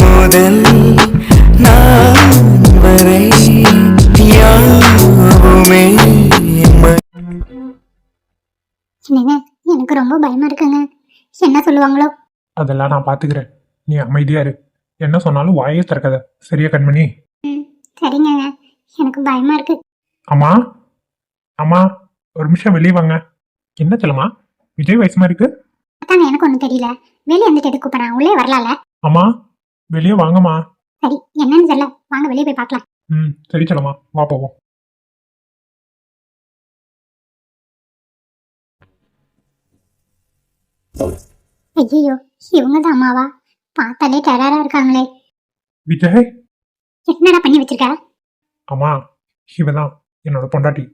முதல் வரை எனக்கு ரொம்ப பயமா இருக்குங்க. என்ன சொல்லுவாங்களோ? அதெல்லாம் நான் பாத்துக்கிறேன். நீ அமைதியா இரு. என்ன சொன்னாலும் வாயே திறக்காத. சரியா கண்மணி? ம் சரிங்க. எனக்கு பயமா இருக்கு. அம்மா அம்மா ஒரு நிமிஷம் வெளியே வாங்க. என்ன செல்லம்மா? விஜய் வயசு மாதிரி இருக்கு. அதாங்க எனக்கு ஒன்றும் தெரியல. வெளியே வந்துட்டு எதுக்கு கூப்பிட்றேன்? உள்ளே வரலாம்ல. அம்மா வெளியே வாங்கம்மா. சரி என்னன்னு தெரியல. வாங்க வெளியே போய் பார்க்கலாம். ம் சரி செல்லம்மா. வா போவோம். ஐயோ இவங்க தான் அம்மாவா? பார்த்தாலே டெரரா இருக்காங்களே. விஜய்? என்னடா பண்ணி வச்சிருக்க? அம்மா இவதான் என்னோட பொண்டாட்டி.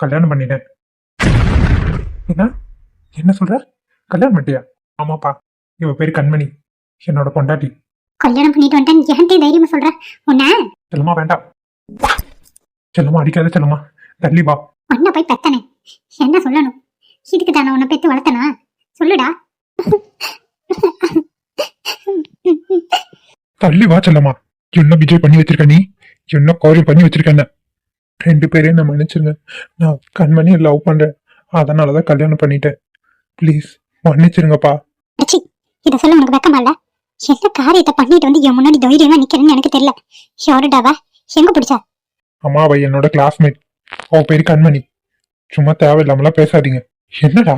கல்யாணம் பண்ணிட்டேன். என்ன? என்ன சொல்ற? கல்யாணம் பண்ணிட்டியா? ஆமாப்பா இவ பேர் கண்மணி. என்னோட பொண்டாட்டி. கல்யாணம் பண்ணிட்டு வந்துட்டேன் ஏன்ட்டே தைரியமா சொல்ற? உன்ன? செல்லம்மா வேண்டாம். செல்லம்மா அடிக்காத செல்லம்மா தள்ளி வா. உன்ன போய் பெத்தனே. என்ன சொல்லணும்? இதுக்கு தானே உன்னை பெத்து வளர்த்தனா? சொல்லுடா. தள்ளி வா செல்லம்மா. என்ன விஜய் பண்ணி வச்சிருக்க நீ? என்ன காரியம் பண்ணி வச்சிருக்க ரெண்டு பேரையும் நான் மன்னிச்சிருங்க. நான் கண்மணியை லவ் பண்றேன். அதனாலதான் கல்யாணம் பண்ணிட்டேன். ப்ளீஸ் மன்னிச்சிருங்கப்பா. இத சொல்ல உனக்கு வெக்கமா இல்ல? என்ன காரியத்தை பண்ணிட்டு வந்து என் முன்னாடி தைரியமா நிக்கிறேன்னு எனக்கு தெரியல. ஷோருடாவா எங்க பிடிச்சா? அம்மா அவ என்னோட கிளாஸ்மேட் அவ பேரு கண்மணி. சும்மா தேவையில்லாமலாம் பேசாதீங்க. என்னடா?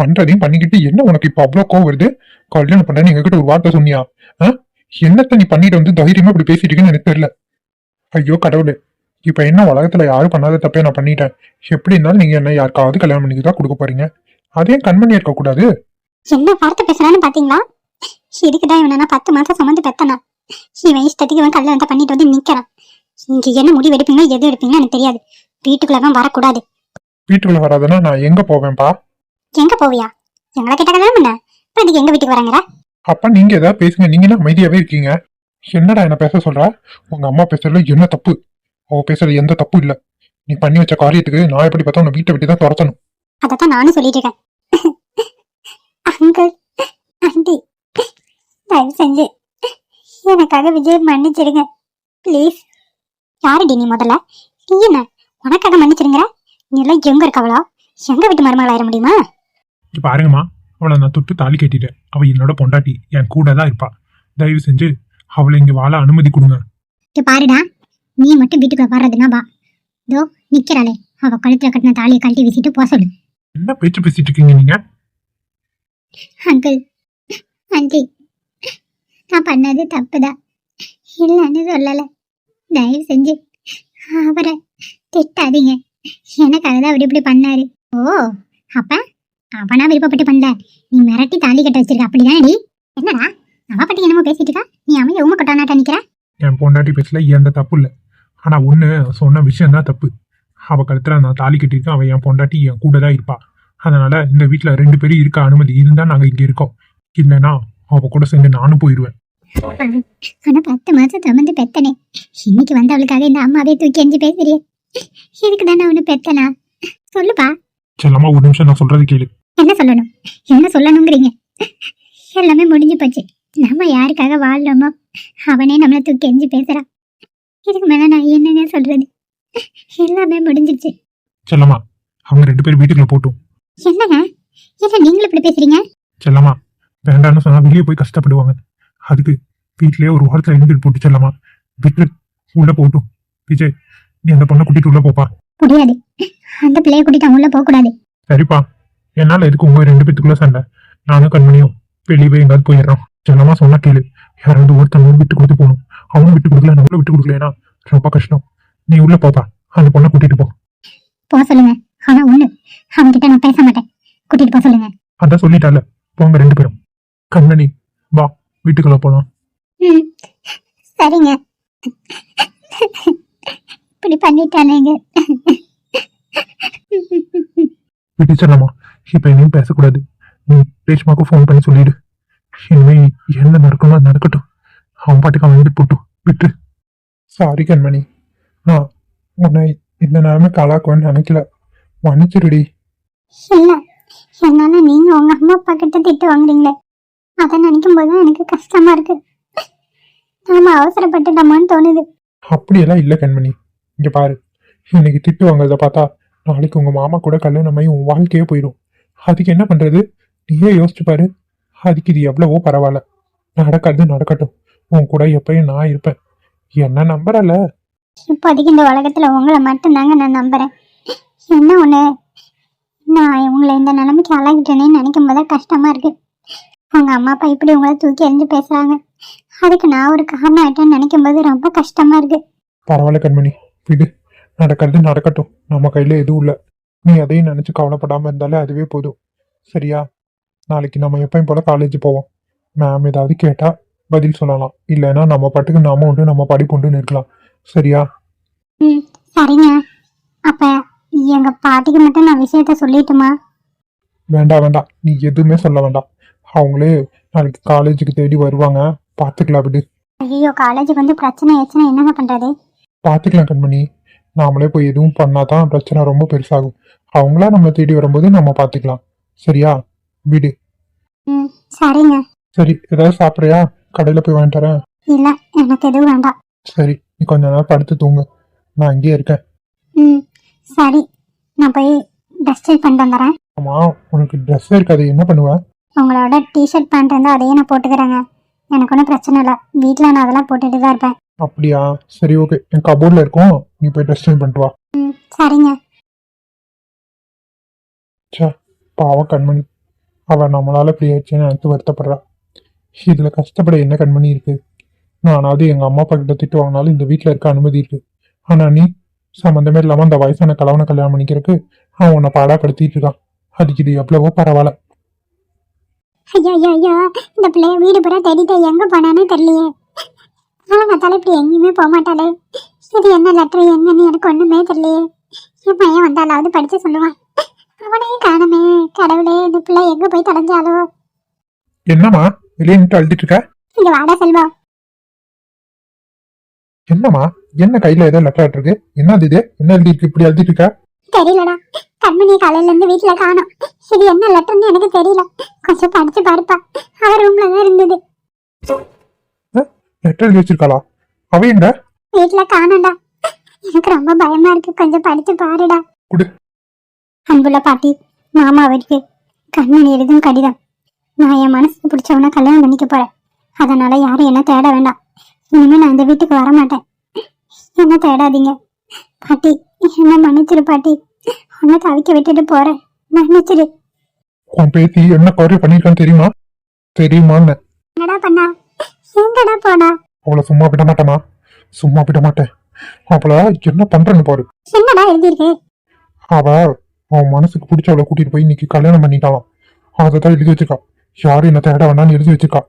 பண்றதையும் பண்ணிக்கிட்டு என்ன உனக்கு இப்ப அவ்வளவு கோவம் வருது? கல்யாணம் பண்றேன்னு எங்ககிட்ட ஒரு வார்த்தை சொன்னியா? என்னத்த நீ பண்ணிட்டு வந்து தைரியமா இப்படி பேசிட்டு இருக்கேன்னு எனக்கு தெரியல. ஐயோ கடவுளே. இப்ப என்ன உலகத்துல யாரும் பண்ணாத தப்பே நான் பண்ணிட்டேன். எப்படி இருந்தாலும் நீங்க என்ன யாருக்காவது கல்யாணம் பண்ணி தான் கொடுக்க போறீங்க? அதே கண்மணி இருக்க கூடாது என்ன வார்த்தை பேசுறான்னு பாத்தீங்களா? இதுக்குதான் இவனை நான் பத்து மாசம் சுமந்து பெத்தனா? இவன் இஷ்டத்துக்கு இவன் கல்யாணத்தை பண்ணிட்டு வந்து நிக்கிறான். இங்க என்ன முடிவு எடுப்பீங்களோ எது எடுப்பீங்களோ எனக்கு தெரியாது. வீட்டுக்குள்ளதான் வரக்கூடாது. வீட்டுக்குள்ள வராதுன்னா நான் எங்க போவேன்ப்பா எங்க போவியா? எங்களை கிட்ட கல்யாணம் பண்ண? இப்ப இதுக்கு எங்க வீட்டுக்கு வராங்கடா அப்ப நீங்க ஏதாவது பேசுங்க. நீங்க என்ன அமைதியாவே இருக்கீங்க? என்னடா என்ன பேச சொல்ற? உங்க அம்மா பேசுறதுல என்ன தப்பு? அவ பேசுறது எந்த தப்பு இல்ல. நீ பண்ணி வச்ச காரியத்துக்கு நான் எப்படி பார்த்தா உன்னை வீட்டை விட்டு தான் துரத்தணும். அதத்தான் நானும் சொல்லிட்டு இருக்கேன். அங்கிள் ஆண்டி தயவு செஞ்சு. எனக்காக விஜய் மன்னிச்சிடுங்க. ப்ளீஸ் யாருடி நீ முதல்ல? நீ என்ன? உனக்காக மன்னிச்சிடுங்கிற? நீ எல்லாம் எங்க இருக்கவளோ? எங்க வீட்டு மருமகள் ஆயிட முடியுமா? இப்ப பாருங்கம்மா அவளை நான் தொட்டு தாலி கட்டிட்டேன். அவ என்னோட பொண்டாட்டி என் கூட தான் இருப்பா. தயவு செஞ்சு அவளை இங்க வாழ அனுமதி கொடுங்க. இங்க பாருடா நீ மட்டும் வீட்டுக்குள்ள வர்றதுனா வா. இதோ நிக்கிறாளே. அவ கழுத்துல கட்டின தாலியை கழட்டி வீசிட்டு போக சொல்லு. என்ன பேச்சு பேசிட்டு இருக்கீங்க நீங்க? அங்கிள் ஆண்டி நான் பண்ணது தப்புதான். இல்லைன்னு சொல்லல. தயவு செஞ்சு அவரை திட்டாதீங்க. எனக்காக தான் அவர் இப்படி பண்ணாரு. ஓ அப்ப அவனா விருப்பப்பட்டு பண்ணல. நீ மிரட்டி தாலி கட்ட வச்சிருக்க. அப்படிதானடி என்னடா? அவ பத்தி என்னமோ பேசிட்டு இருக்கா? நீ அமைய உமா கொட்டானாட்டா நிக்கிற? என் பொண்டாட்டி பேசல எந்த தப்பு இல்ல. ஆனா ஒண்ணு சொன்ன விஷயம் தான் தப்பு. அவ கழுத்துல நான் தாலி கட்டிருக்கேன் அவ என் பொண்டாட்டி என் கூட தான் இருப்பா. அதனால இந்த வீட்டுல ரெண்டு பேரும் இருக்க அனுமதி இருந்தா நாங்க இங்க இருக்கோம். இல்லைன்னா அவ கூட சேர்ந்து நானும் போயிருவேன். ஆனா பத்து மாசம் சுமந்து பெத்தனே. இன்னைக்கு வந்தவளுக்காக இந்த அம்மாவே தூக்கி எஞ்சி பேசுறியே. இதுக்கு தானே அவனு பெத்தனா? சொல்லுப்பா. செல்லம்மா ஒரு நிமிஷம் நான் சொல்றது கேளு. என்ன சொல்லணும்? என்ன சொல்லணுங்கிறீங்க? எல்லாமே முடிஞ்சு போச்சு. நம்ம யாருக்காக வாழ்றோமோ அவனே நம்மளை தூக்கி எஞ்சி பேசுறான் இதுக்கு மேல நான் என்னங்க சொல்றது? எல்லாமே முடிஞ்சிருச்சு. செல்லம்மா அவங்க ரெண்டு பேரும் வீட்டுக்குள்ள போட்டும். என்னங்க? என்ன நீங்களும் இப்படி பேசுறீங்க? செல்லம்மா வேண்டாம்னு சொன்னா வெளியே போய் கஷ்டப்படுவாங்க. அதுக்கு வீட்லயே ஒரு வாரத்துல இருந்துட்டு போட்டு செல்லம்மா விட்டு உள்ள போட்டும் விஜய் நீ அந்த பொண்ணை கூட்டிட்டு உள்ள போப்பா. முடியாது. அந்த பிள்ளைய கூட்டிட்டு அவன் உள்ள போக கூடாது சரிப்பா. என்னால எதுக்கு உங்க ரெண்டு பேத்துக்குள்ள சண்டை? நானும் கண்மணியும் வெளியே போய் எங்காவது போயிடுறோம். செல்லம்மா சொன்னா கேளு. யாராவது ஒருத்தவங்க விட்டு கொடுத்து போகணும். அவனும் விட்டு கொடுக்கல நம்மளும் விட்டு கொடுக்கலனா ரொம்ப கஷ்டம். நீ உள்ள போப்பா. அந்த பொண்ணை கூட்டிட்டு போ. போக சொல்லுங்க. ஆனா ஒண்ணு. அவன் கிட்ட நான் பேச மாட்டேன். கூட்டிட்டு போக சொல்லுங்க. அதான் சொல்லிட்டால. போங்க ரெண்டு பேரும். கண்மணி வா. வீட்டுக்குள்ள போலாம். சரிங்க. இப்படி பண்ணிட்டானேங்க விட்டு செல்லம்மா இப்ப எதையும் பேசக்கூடாது. நீ ரேஷ்மாக்கு ஃபோன் பண்ணி சொல்லிடு. இனிமே என்ன நடக்கணும் அது நடக்கட்டும். அவன் பாட்டுக்கு அவன் வந்து போட்டும் விட்டு சாரி கண்மணி. நான் உன்னை இந்த நிலைமை கலாக்குவேன்னு நினைக்கல. மன்னிச்சிருடி. என்னால நீங்க உங்க அம்மா அப்பா கிட்ட திட்டு வாங்குறீங்களே. அதை நினைக்கும் போது எனக்கு கஷ்டமா இருக்கு. நாம அவசரப்பட்டுட்டோமான்னு தோணுது. அப்படியெல்லாம் இல்லை கண்மணி. இங்க பாரு. இன்னைக்கு திட்டு வாங்குறத பார்த்தா நாளைக்கு உங்க மாமா கூட கல்யாணமாயி உன் வாழ்க்கையே போயிடும். அதுக்கு என்ன பண்றது? நீயே யோசிச்சு பாரு. அதுக்கு இது எவ்வளவோ பரவாயில்ல. நடக்கிறது நடக்கட்டும். உன் கூட எப்பயும் நான் இருப்பேன். என்ன நம்புறல இப்போதைக்கு இந்த உலகத்துல உங்களை மட்டும்தாங்க நான் நம்புறேன். என்ன ஒண்ணு? நான் உங்களை இந்த நிலைமைக்கு ஆளாகிட்டேனேன்னு நினைக்கும் போது கஷ்டமா இருக்கு. உங்க அம்மா அப்பா இப்படி உங்களை தூக்கி எறிஞ்சு பேசுறாங்க. அதுக்கு நான் ஒரு காரணம் ஆயிட்டேன்னு நினைக்கும் போது ரொம்ப கஷ்டமா இருக்கு. பரவாயில்ல கண்மணி. விடு. நடக்கிறது நடக்கட்டும். நம்ம கையில எதுவும் இல்லை. நீ அதையும் நினைச்சு கவலைப்படாம இருந்தாலே அதுவே போதும். சரியா? நாளைக்கு நம்ம எப்பயும் போல காலேஜ் போவோம். மேம் ஏதாவது கேட்டா பதில் சொல்லலாம். இல்லைன்னா நம்ம பாட்டுக்கு நாம உண்டு நம்ம படிப்பு உண்டுன்னு இருக்கலாம். சரியா? ம் சரிங்க. அப்ப எங்க பாட்டிக்கு மட்டும் நான் விஷயத்த சொல்லிட்டுமா? வேண்டாம் வேண்டாம். நீ எதுவுமே சொல்ல வேண்டாம். அவங்களே நாளைக்கு காலேஜுக்கு தேடி வருவாங்க. பார்த்துக்கலாம் விடு. ஐயோ காலேஜுக்கு வந்து பிரச்சனை ஆச்சுன்னா என்னங்க பண்றது? பார்த்துக்கலாம் கண்மணி. நாமளே போய் எதுவும் பண்ணாதான் பிரச்சனை ரொம்ப பெருசாகும். அவங்களா நம்ம தேடி வரும்போது நம்ம பார்த்துக்கலாம் சரியா? விடு. ம் சரிங்க. சரி ஏதாவது சாப்பிட்றியா? கடையில் போய் வாங்கிட்டு வரேன். இல்ல எனக்கு எதுவும் வேண்டாம். சரி நீ கொஞ்ச நேரம் படுத்து தூங்கு. நான் இங்கேயே இருக்கேன். ம் சரி. நான் போய் ட்ரெஸ் சேஞ்ச் பண்ணிட்டு வந்துடுறேன். ஆமா உனக்கு ட்ரெஸ்ஸே இருக்காது. என்ன பண்ணுவ? உங்களோட டிஷர்ட் பேண்ட் இருந்தால் அதையே நான் போட்டுக்கிறேங்க. எனக்கு ஒன்றும் பிரச்சனை இல்லை. வீட்டில் நான் அதெல்லாம் போட்டுட்டு தான் இருப்பேன். அப்படியா? சரி ஓகே என் கபோர்டில் இருக்கும். நீ போய் ட்ரெஸ் சேஞ்ச் பண்ணிட்டு வா. ம் சரிங்க. ச்சே பாவம் கண்மணி. அவ நம்மளால இப்படி ஆயிடுச்சுன்னு நினைத்து வருத்தப்படுறா. இதுல கஷ்டப்பட என்ன கண்மணி இருக்கு? நானாவது எங்க அம்மா அப்பா கிட்ட திட்டு வாங்கினாலும் இந்த வீட்ல இருக்க அனுமதி இருக்கு. ஆனா நீ சம்மந்தமே இல்லாம அந்த வயசான கலவனை கல்யாணம் பண்ணிக்கிறதுக்கு அவன் உன்னை பாடாப்படுத்திட்டு இருக்கான். அதுக்கு இது எவ்வளவோ பரவாயில்ல. ஐயோ ஐயோ ஐயோ இந்த பிள்ளைய வீடு பூரா தேடிட்டு எங்கே போனானே தெரியலையே. காலங்காத்தால இப்படி எங்கேயுமே போக மாட்டாளே. இது என்ன லெட்டர் என்னன்னு எனக்கு ஒன்றுமே தெரியலையே. என் பையன் வந்தாலாவது படிச்சு சொல்லுவான். அவனையே காணுமே கடவுளே இந்த பிள்ளை எங்கே போய் தொலைஞ்சாலோ என்னம்மா வெளியே நின்று அழுதுட்டு இருக்க? இங்க வாடா செல்வா. என்னம்மா என்ன கையில ஏதோ லெட்டர் இருக்கு? என்னது இது? என்ன எழுதி இருக்கு இப்படி எழுதிட்டு இருக்க? தெரியலடா. கண்மணி காலையில இருந்து வீட்டுல காணோம். இது என்ன லெட்டர்னு எனக்கு தெரியல. கொஞ்சம் படிச்சு பாருப்பா. அவ ரூம்ல தான் இருந்தது. லெட்டர் எழுதி வச்சிருக்காளா? அவ எங்க? வீட்டுல காணோம்டா. எனக்கு ரொம்ப பயமா இருக்கு. கொஞ்சம் படிச்சு பாருடா. குடு. அன்புள்ள பாட்டி மாமாவிற்கு கண்மணி எழுதும் கடிதம். நான் என் மனசுக்கு பிடிச்சவன கல்யாணம் பண்ணிக்க போறேன். அதனால யாரும் என்ன தேட வேண்டாம். இனிமே நான் இந்த வீட்டுக்கு வர மாட்டேன் என்ன தேடாதீங்க. பாட்டி என்ன மன்னிச்சிரு பாட்டி. உன்னை தவிக்க விட்டுட்டு போறேன். மன்னிச்சிரு உன் பேத்தி என்ன குறை பண்ணிருக்கான்னு தெரியுமா? தெரியுமான்னு. என்னடா பண்ணா? எங்கடா போனா? அவளை சும்மா விட மாட்டேமா சும்மா விட மாட்டேன். அவளை என்ன பண்றேன்னு பாரு. என்னடா எழுதியிருக்கு? அவ அவன் மனசுக்கு பிடிச்சவளை கூட்டிட்டு போய் இன்னைக்கு கல்யாணம் பண்ணிட்டாளாம். அதை தான் எழுதி வச்சிருக்கா. யாரும் என்ன தேட வேணாம்னு எழுதி வச்சிருக்கா.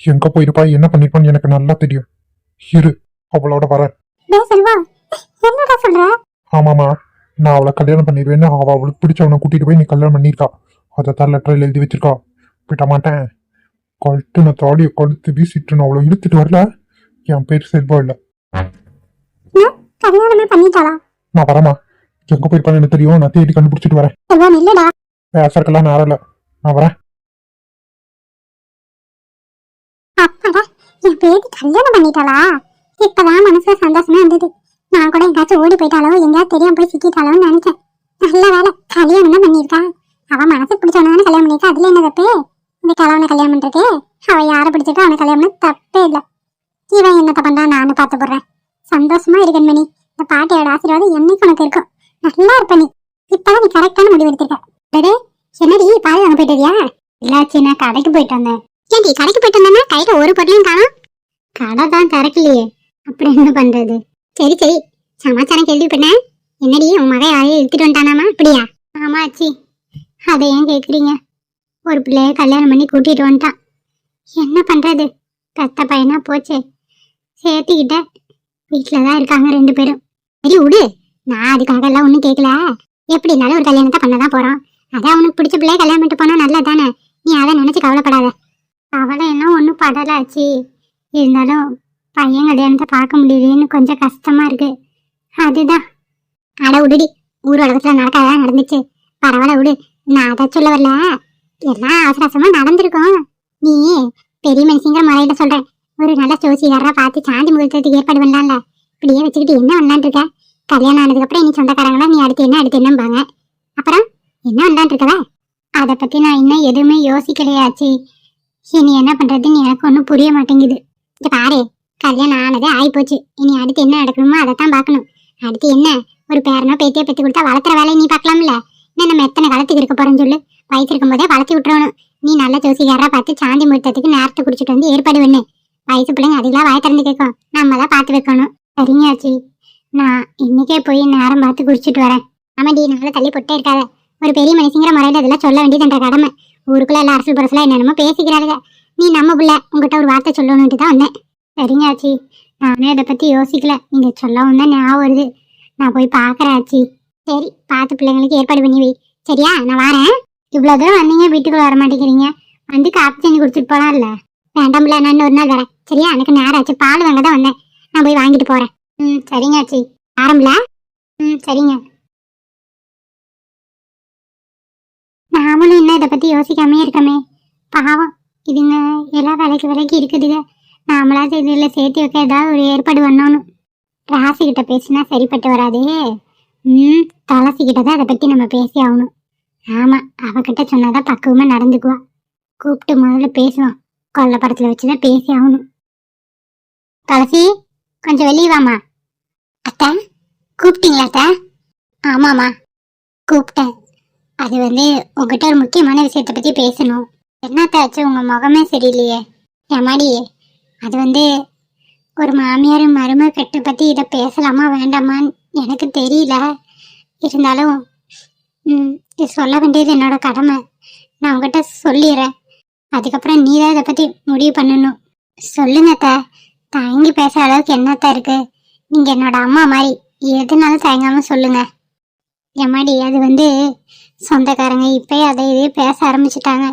எங்க போயிருப்பா? என்ன பண்ணிருப்பான்னு எனக்கு நல்லா தெரியும். இரு அவளோட செல்வா என்னடா சொல்ற? ஆமாமா நான் அவளை கல்யாணம் பண்ணிடுவேன்னு அவ அவளுக்கு பிடிச்சவனை கூட்டிட்டு போய் நீ கல்யாணம் பண்ணியிருக்கா. அதை தான் லெட்டரில் எழுதி வச்சிருக்கா. விட மாட்டேன். கொழுத்து நான் தாலியை கொளுத்து வீசிட்டு நான் அவளை இழுத்துட்டு வரல. என் பேர் செல்வா இல்லை. நான் வரமா எங்க போயிருப்பான்னு எனக்கு தெரியும். நான் தேடி கண்டுபிடிச்சிட்டு வரேன். பேசறக்கெல்லாம் நேரம் இல்லை நான் வரேன். அப்பாடா என் பேத்தி கல்யாணம் பண்ணிட்டாளா? இப்பதான் மனசுல சந்தோஷமா இருந்தது. நான் கூட எங்காச்சும் ஓடி போயிட்டாலோ எங்கேயாவது தெரியாம போய் சிக்கிட்டாலோன்னு நினைச்சேன். நல்ல வேலை கல்யாணம் தான் பண்ணியிருக்கா. அவ மனசுக்கு பிடிச்சவன கல்யாணம் பண்ணிருக்கா அதுல என்ன தப்பு? இந்த கிழவனை கல்யாணம் பண்றது அவ யாரை பிடிச்சிருக்கா? அவனை கல்யாணம் தப்பே இல்லை. இவன் என்னத்த பண்றான் நானும் பார்த்து போடுறேன். சந்தோஷமா இருக்கேன் மணி இந்த பாட்டியோட ஆசீர்வாதம் என்னைக்கு உனக்கு இருக்கும். நல்லா இருப்ப நீ. இப்பதான் நீ கரெக்டான முடிவு எடுத்திருக்க. டேடே என்னடி பால் வாங்க போயிட்டியா இல்லாச்சி நான் கடைக்கு போயிட்டு வந்தேன். ஏன்டி கடைக்கு போயிட்டு வந்தேன்னா கையில ஒரு பொருளையும் காணும்? கடை தான் திறக்கலையே. அப்புறம் என்ன பண்றது? சரி சரி. சமாச்சாரம் கேள்விப்பட்டேன் என்னடி உன் மகன் யாரையும் இழுத்துட்டு வந்துட்டானாமா? அப்படியா? ஆமா ஆச்சி அதை ஏன் கேட்குறீங்க ஒரு பிள்ளைய கல்யாணம் பண்ணி கூட்டிட்டு வந்துட்டான். என்ன பண்றது? பெத்த பையனா போச்சே. சேர்த்துக்கிட்ட. வீட்டில தான் இருக்காங்க ரெண்டு பேரும். சரி விடு. நான் அதுக்காக எல்லாம் ஒன்றும் கேட்கல இருந்தாலும் ஒரு கல்யாணத்தை பண்ண தான் அதான் அவனுக்கு பிடிச்ச பிள்ளைய கல்யாணம் பண்ணிட்டு போனா நல்லா தானே நீ அதை நினைச்சு கவலைப்படாத. அவளை என்ன ஒன்றும் படலாச்சு இருந்தாலும் பையன் கல்யாணத்தை பார்க்க முடியுதுன்னு கொஞ்சம் கஷ்டமா இருக்கு. அதுதான். அட விடுடி ஊர் உலகத்துல நடக்காதான் நடந்துச்சு. பரவாயில்ல விடு. நான் அதை சொல்ல வரல. எல்லாம் அவசர அவசரமா நடந்திருக்கும். நீ பெரிய மனுஷங்கிற முறையில சொல்றேன் ஒரு நல்ல ஜோசிகாரா பார்த்து சாந்தி முகூர்த்தத்துக்கு ஏற்பாடு பண்ணலாம்ல. இப்படியே வச்சுக்கிட்டு என்ன பண்ணலான் இருக்க? கல்யாணம் ஆனதுக்கு அப்புறம் நீ சொந்தக்காரங்களா? நீ அடுத்து என்ன அடுத்து என்னம்பாங்க. அப்புறம் என்ன பண்ணலான் இருக்கவ? அதை பத்தி நான் இன்னும் எதுவுமே யோசிக்கலையாச்சு. இனி என்ன பண்றதுன்னு எனக்கு ஒன்றும் புரிய மாட்டேங்குது. இங்க பாரு. கல்யாணம் ஆனது ஆயிப்போச்சு. இனி அடுத்து என்ன நடக்கணுமோ அதைத்தான் பார்க்கணும். அடுத்து என்ன? ஒரு பேரனோ பேத்தியோ பெற்று கொடுத்தா வளர்த்துற வேலையை நீ பார்க்கலாம்ல? என்ன நம்ம எத்தனை காலத்துக்கு இருக்க போறோம்னு சொல்லு. வயசு இருக்கும் போதே வளர்த்தி விட்டுறணும். நீ நல்ல ஜோசிக்காரா பார்த்து சாந்தி முகூர்த்தத்துக்கு நேரத்தை குடிச்சிட்டு வந்து ஏற்பாடு பண்ணு. வயசு பிள்ளைங்க அதெல்லாம் வாய திறந்து கேட்கும். நம்ம தான் பார்த்து வைக்கணும். சரிங்கயாச்சி நான் இன்னைக்கே போய் நேரம் பார்த்து குடிச்சிட்டு வரேன். ஆமாடி நல்லா தள்ளி போட்டே இருக்காத. ஒரு பெரிய மனுஷங்கிற முறையில இதெல்லாம் சொல்ல வேண்டியதுன்ற கடமை. ஊருக்குள்ள எல்லாம் அரசு புரசல என்னென்னமோ பேசிக்கிறாங்க நீ நம்ம பிள்ளை உங்ககிட்ட ஒரு வார்த்தை சொல்லணுன்ட்டு தான் வந்தேன். சரிங்க ஆச்சி. நானே இதை பற்றி யோசிக்கல. நீங்கள் சொல்லவும் தான் ஞாபகம் வருது. நான் போய் பார்க்கறேன் ஆச்சி. சரி பார்த்து பிள்ளைங்களுக்கு ஏற்பாடு பண்ணி வை. சரியா நான் வரேன். இவ்வளோ தூரம் வந்தீங்க வீட்டுக்குள்ள வர மாட்டேங்கிறீங்க. வந்து காப்பி தண்ணி குடிச்சிட்டு வேண்டாம் வேண்டாம்ல நான் ஒரு நாள் வரேன். சரியா எனக்கு நேரம் ஆச்சு. பால் வாங்க தான் வந்தேன். நான் போய் வாங்கிட்டு போகிறேன் ம் சரிங்க ஆச்சி. ஆரம்பல ம் சரிங்க. நாமளும் இன்னும் இதை பற்றி யோசிக்காமே இருக்கமே. பாவம் இதுங்க எல்லாம் வேலைக்கு விலைக்கு இருக்குதுங்க. நாமளாச்சும் இதில் சேர்த்து வைக்க ஏதாவது ஒரு ஏற்பாடு பண்ணணும் ராசிக்கிட்ட பேசினா சரிப்பட்டு வராதே. ம் துளசி தான் அதை பற்றி நம்ம பேசி ஆகணும். ஆமாம் அவகிட்ட சொன்னாதான் பக்குவமாக நடந்துக்குவா. கூப்பிட்டு முதல்ல பேசுவோம் வச்சு தான் பேசி ஆகணும். துளசி கொஞ்சம் வெளியே வாமா அத்தா கூப்பிட்டீங்களா அத்தா? ஆமாம்மா கூப்பிட்டேன். அது வந்து உங்ககிட்ட ஒரு முக்கியமான விஷயத்தை பற்றி பேசணும். என்னத்தாச்சு உங்கள் முகமே சரியில்லையே. ஏமாடி அது வந்து ஒரு மாமியார் மருமகட்டை பற்றி இதை பேசலாமா வேண்டாமான்னு எனக்கு தெரியல. இருந்தாலும் ம், இது சொல்ல வேண்டியது என்னோட கடமை. நான் உங்ககிட்ட சொல்லிடுறேன். அதுக்கப்புறம் நீ தான் இதை பற்றி முடிவு பண்ணணும். சொல்லுங்க அத்தை. தயங்கி பேசுகிற அளவுக்கு என்னத்த இருக்கு? நீங்கள் என்னோட அம்மா மாதிரி எதுனாலும் தயங்காமல் சொல்லுங்க. எம்மாடி அது வந்து சொந்தக்காரங்க இப்போயே அதை இதே பேச ஆரம்பிச்சிட்டாங்க.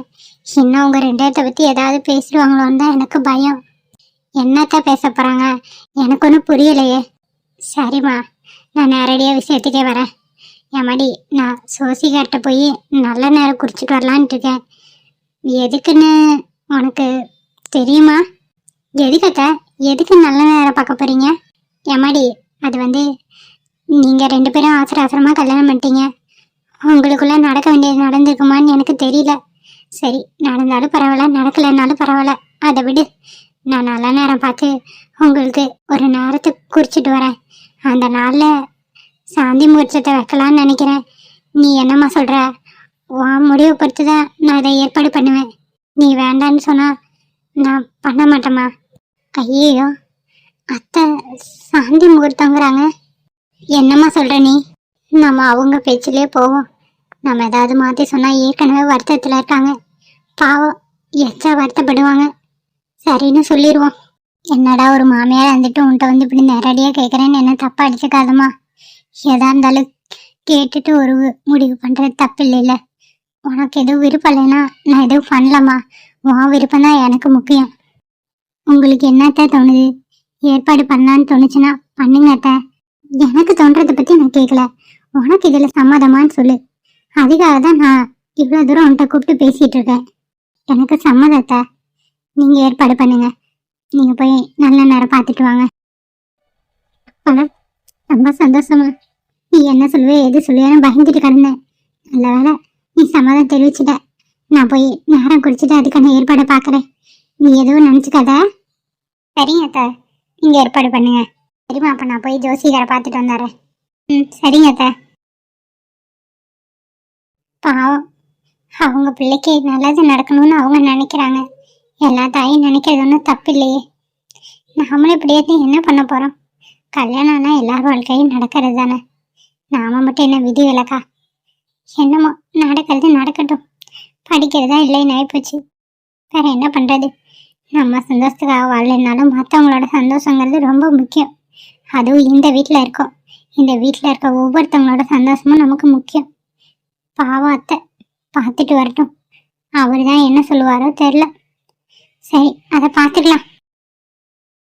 இன்னும் அவங்க ரெண்டு பேர்த்த பற்றி ஏதாவது பேசிடுவாங்களோன்னு தான் எனக்கு பயம். என்னத்த பேச போகிறாங்க எனக்கு ஒன்றும் புரியலையே. சரிம்மா நான் நேரடியாக விஷயத்துக்கே வரேன். ஏமாடி நான் சோசிகார்ட்ட போய் நல்ல நேரம் குடிச்சிட்டு வரலான்ட்டு இருக்கேன். எதுக்குன்னு உனக்கு தெரியுமா? எதுக்கத்த? எதுக்கு நல்ல நேரம் பார்க்க போகிறீங்க ஏமாடி அது வந்து நீங்கள் ரெண்டு பேரும் அவசர அவசரமாக கல்யாணம் பண்ணிட்டீங்க. உங்களுக்குள்ளே நடக்க வேண்டியது நடந்திருக்குமான்னு எனக்கு தெரியல. சரி நடந்தாலும் பரவாயில்ல நடக்கலைன்னாலும் பரவாயில்ல. அதை விடு. நான் நல்ல நேரம் பார்த்து உங்களுக்கு ஒரு நேரத்துக்கு குறிச்சிட்டு வரேன். அந்த நாளில் சாந்தி முகூர்த்தத்தை வைக்கலான்னு நினைக்கிறேன். நீ என்னம்மா சொல்கிற உன் முடிவை பொறுத்து தான் நான் இதை ஏற்பாடு பண்ணுவேன். நீ வேண்டான்னு சொன்னால் நான் பண்ண மாட்டேம்மா. ஐயோ அத்தை சாந்தி முகூர்த்தங்கிறாங்க. என்னம்மா சொல்கிற நீ? நம்ம அவங்க பேச்சிலே போவோம். நம்ம ஏதாவது மாற்றி சொன்னால் ஏற்கனவே வருத்தத்தில் இருக்காங்க. பாவம் எச்சா வருத்தப்படுவாங்க. சரின்னு சொல்லிடுவோம் என்னடா ஒரு மாமியார் வந்துட்டு உன்கிட்ட வந்து இப்படி நேரடியாக கேட்குறேன்னு என்ன தப்பா அடிச்சுக்காதம்மா. எதா இருந்தாலும் கேட்டுட்டு ஒரு முடிவு பண்ணுறது தப்பு இல்லைல்ல உனக்கு எதுவும் விருப்பம் இல்லைன்னா நான் எதுவும் பண்ணலாமா உன் விருப்பம் தான் எனக்கு முக்கியம். உங்களுக்கு என்னத்த தோணுது? ஏற்பாடு பண்ணலான்னு தோணுச்சுன்னா பண்ணுங்கத்த எனக்கு தோன்றதை பற்றி நான் கேட்கல உனக்கு இதில் சம்மதமான்னு சொல்லு. அதுக்காக தான் நான் இவ்வளோ தூரம் உன்கிட்ட கூப்பிட்டு பேசிட்டு இருக்கேன். எனக்கு சம்மதத்தை நீங்கள் ஏற்பாடு பண்ணுங்க. நீங்கள் போய் நல்ல நேரம் பார்த்துட்டு வாங்க. அப்பாடா, ரொம்ப சந்தோஷமா. நீ என்ன சொல்லுவே எது சொல்லுவேன்னு பயந்துட்டு கிடந்தேன். நல்ல வேலை நீ சம்மதம் தெரிவிச்சிட்ட. நான் போய் நேரம் குடிச்சிட்டு அதுக்கான ஏற்பாடை பார்க்குறேன். நீ எதுவும் நினச்சிக்காத. சரிங்க அத்தா. நீங்கள் ஏற்பாடு பண்ணுங்க. சரிம்மா அப்போ நான் போய் ஜோசிகாரை பார்த்துட்டு வந்துடுறேன். ம் சரிங்க அத்தா. பாவம். அவங்க பிள்ளைக்கு நல்லது நடக்கணும்னு அவங்க நினைக்கிறாங்க. எல்லா தாயும் நினைக்கிறது ஒன்றும் தப்பு இல்லையே நாமளும் இப்படியே என்ன பண்ண போகிறோம் கல்யாணம்னா எல்லார் வாழ்க்கையும் நடக்கிறது தானே நாம மட்டும் என்ன விதி விலக்கா? என்னமோ நடக்கிறது நடக்கட்டும். படிக்கிறதா இல்லைன்னு ஆயிப்போச்சு. வேற என்ன பண்ணுறது நம்ம சந்தோஷத்துக்காக வாழலைனாலும் மற்றவங்களோட சந்தோஷங்கிறது ரொம்ப முக்கியம். அதுவும் இந்த வீட்டில் இருக்கோம். இந்த வீட்டில் இருக்க ஒவ்வொருத்தவங்களோட சந்தோஷமும் நமக்கு முக்கியம். பாவம் அத்தை பார்த்துட்டு வரட்டும். அவர் தான் என்ன சொல்லுவாரோ தெரில சரி அதை பார்த்துக்கலாம்.